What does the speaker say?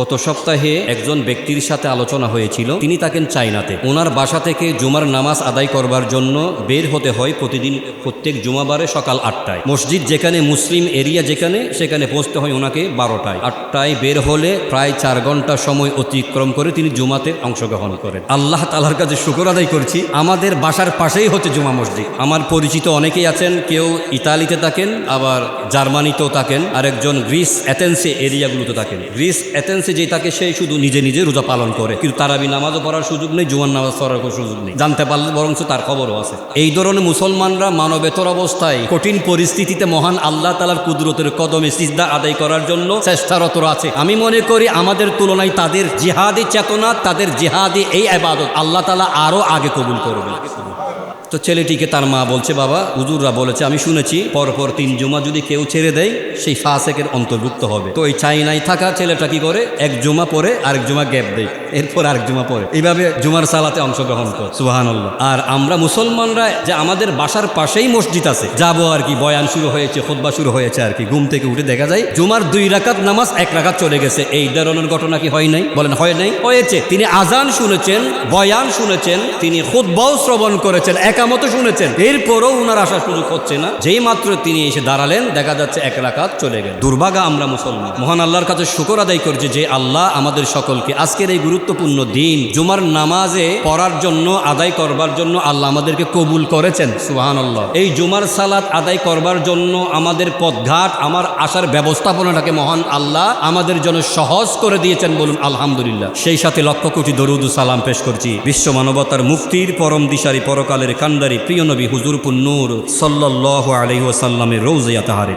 গত সপ্তাহে একজন ব্যক্তির সাথে আলোচনা হয়েছিল। তিনি থাকেন চাইনাতে ওনার বাসা থেকে জুমার নামাজ আদায় করবার জন্য বের হতে হয় প্রতিদিন প্রত্যেক জুমাবারে সকাল আটটায়। মসজিদ যেখানে মুসলিম এরিয়া যেখানে, সেখানে পৌঁছতে হয় ওনাকে বারোটায়। আটটায় বের হলে প্রায় চার ঘণ্টা সময় অতিক্রম করে তিনি জুমাতে অংশগ্রহণ করেন। আল্লাহ তালার কাছে শুকর আদায় করছি। আমাদের বাসার পাশেই হচ্ছে জুমা মসজিদ। আমার পরিচিত অনেকেই আছেন, কেউ ইতালিতে থাকেন, আবার জার্মানিতেও থাকেন আর একজন গ্রিস অ্যাথেন্সে এরিয়াগুলোতে থাকেন। গ্রিস অ্যাথেন্সে যে তাকে সেই শুধু নিজে নিজে রোজা পালন করে। কিন্তু তারাবি নামাজও পড়ার সুযোগ নেই জুয়ান নামাজ পড়ার কোনো সুযোগ নেই। জানতে পারলে বরঞ্চ তার খবরও আছে। এই ধরনের মুসলমানরা মানবেতর অবস্থায় কঠিন পরিস্থিতিতে মহান আল্লাহ তালার কুদরতের কদমে সিজদা আদায় করার জন্য চেষ্টারত আছে। আমি মনে করি আমাদের তুলনায় তাদের জিহাদি চেতনা, তাদের জিহাদি এই আবাদত আল্লাহ তালা আরও আগে কবুল করবে তো ছেলেটিকে তার মা বলছে, বাবা, হুজুররা বলেছে, আমি শুনেছি পরপর তিন জুমা যদি কেউ ছেড়ে দেয়, সেই ফাসেকের অন্তর্ভুক্ত হবে। তো ওই চাইনায় থাকা ছেলেটা কি করে? এক জুমা পরে আরেক জুমা গ্যাপ দেয়। এরপর আরেক জুমা পরে। এইভাবে জুমার সালাতে অংশগ্রহণ করে। সুবাহান আর আমরা মুসলমানরা যে আমাদের বাসার পাশেই মসজিদ আছে, যাব আর কি, বয়ান শুরু হয়েছে খোদবা শুরু হয়েছে আর কি, ঘুম থেকে উঠে দেখা যায়, জুমার দুই রাকাত নামাজ এক রাকাত চলে গেছে। এই ধরনের ঘটনা কি হয় নাই? বলেন, হয় নাই? হয়েছে। তিনি আজান শুনেছেন, বয়ান শুনেছেন, তিনি খুদ্বাও শ্রবণ করেছেন একামত শুনেছেন। এরপরও উনার আসার সুযোগ হচ্ছে না। যেই মাত্র তিনি এসে দাঁড়ালেন, দেখা যাচ্ছে এক রাকাত চলে গেল। দুর্ভাগা আমরা মুসলমান। মহান আল্লাহর কাছে শুকর আদায় করছে যে আল্লাহ আমাদের সকলকে আজকের এই গুরুত্বপূর্ণ দিন, জুমার নামাজে পড়ার জন্য, আদায় করবার জন্য আল্লাহ আমাদেরকে কবুল করেছেন। সুহান আল্লাহ এই জুমার সালাত আদায় করবার জন্য আমাদের পথঘাট, আমার আসার ব্যবস্থাপনাটাকে মহান আল্লাহ আমাদের জন্য সহজ করে দিয়েছেন বলুন, আলহামদুলিল্লাহ। সেই সাথে লক্ষ কোটি দরুদ সালাম পেশ করছি। বিশ্ব মানবতার মুক্তির পরম দিশারি পরকালের কান্দারি প্রিয় নবী হুজুরপুর নূর সাল্লাহ আলহিহাসাল্লামের রৌজিয়া তাহারে